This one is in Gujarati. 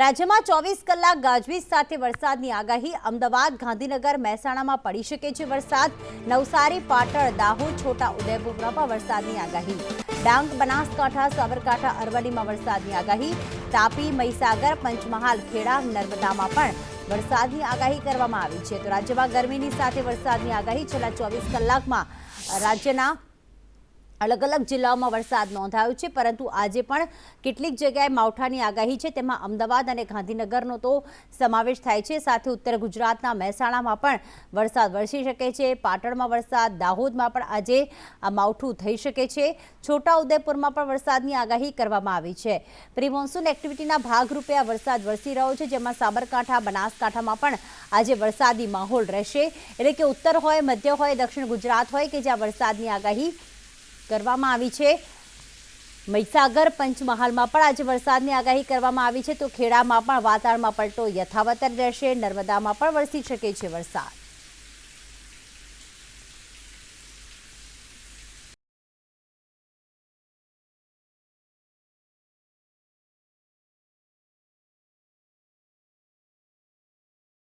રાજ્યમાં ચોવીસ કલાક ગાજવીજ સાથે વરસાદની આગાહી. અમદાવાદ, ગાંધીનગર, મહેસાણામાં પડી શકે છે વરસાદ. નવસારી, પાટણ, દાહોદ, છોટા ઉદયપુરમાં વરસાદની આગાહી. ડાંગ, બનાસકાંઠા, સાબરકાંઠા, અરવલ્લીમાં વરસાદની આગાહી. તાપી, મહીસાગર, પંચમહાલ, ખેડા, નર્મદામાં પણ વરસાદની આગાહી કરવામાં આવી છે. તો રાજ્યમાં ગરમીની સાથે વરસાદની આગાહી છેલ્લા ચોવીસ કલાકમાં. રાજ્યના અલગ અલગ જિલ્લાઓમાં વરસાદ નોંધાયો છે, પરંતુ આજે પણ કેટલીક જગ્યાએ માવઠાની આગાહી છે. તેમાં અમદાવાદ અને ગાંધીનગરનો તો સમાવેશ થાય છે. સાથે ઉત્તર ગુજરાતના મહેસાણામાં પણ વરસાદ વરસી શકે છે. પાટણમાં વરસાદ, દાહોદમાં પણ આજે આ માવઠું થઈ શકે છે. છોટા ઉદેપુરમાં પણ વરસાદની આગાહી કરવામાં આવી છે. પ્રી એક્ટિવિટીના ભાગરૂપે આ વરસાદ વરસી રહ્યો છે, જેમાં સાબરકાંઠા, બનાસકાંઠામાં પણ આજે વરસાદી માહોલ રહેશે. એટલે કે ઉત્તર હોય, મધ્ય હોય, દક્ષિણ ગુજરાત હોય કે જ્યાં વરસાદની આગાહી કરવામાં આવી છે. મહીસાગર પંચમહાલમાં પણ આજે વરસાદની આગાહી કરવામાં આવી છે. તો ખેડામાં પણ વાતાવરણમાં પલટો યથાવત રહેશે. નર્મદામાં પણ વરસી શકે છે વરસાદ.